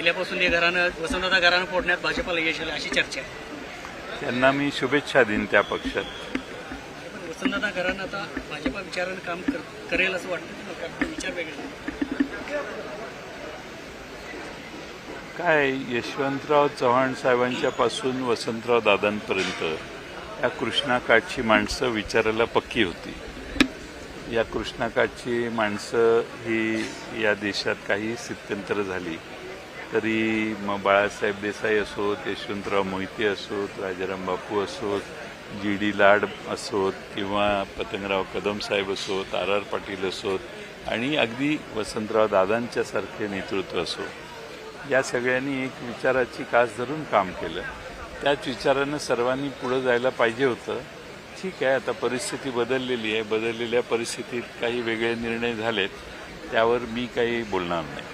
पहिल्यापासून हे घरानं वसंतदादा घरानं फोडण्यात भाजपाला यश आलं अशी चर्चा आहे. त्यांना मी शुभेच्छा देईन त्या पक्षात. पण वसंतदादा घरानं आता भाजपा विचारानं काम कर करेल असं वाटतं विचार वेगळे. काय यशवंतराव चव्हाण साहेबांच्या पासून वसंतराव दादांपर्यंत या कृष्णाकाठची माणसं विचारायला पक्की होती. या कृष्णाकाठची माणसं ही या देशात काही स्थित्यंतर झाली. तरी मग बाळासाहेब देसाई असोत यशवंतराव मोहिते असोत राजाराम बापू असोत जी डी लाड असोत किंवा पतंगराव कदम साहेब असोत आर आर पाटील असोत आणि अगदी वसंतराव दादांच्या सारखे नेतृत्व असो. या सगळ्यांनी एक विचाराची कास धरून काम केलं. त्याच विचारानं सर्वांनी पुढं जायला पाहिजे होतं. ठीक आहे आता परिस्थिती बदललेली आहे. बदललेल्या परिस्थितीत काही वेगळे निर्णय झालेत. त्यावर मी काही बोलणार नाही.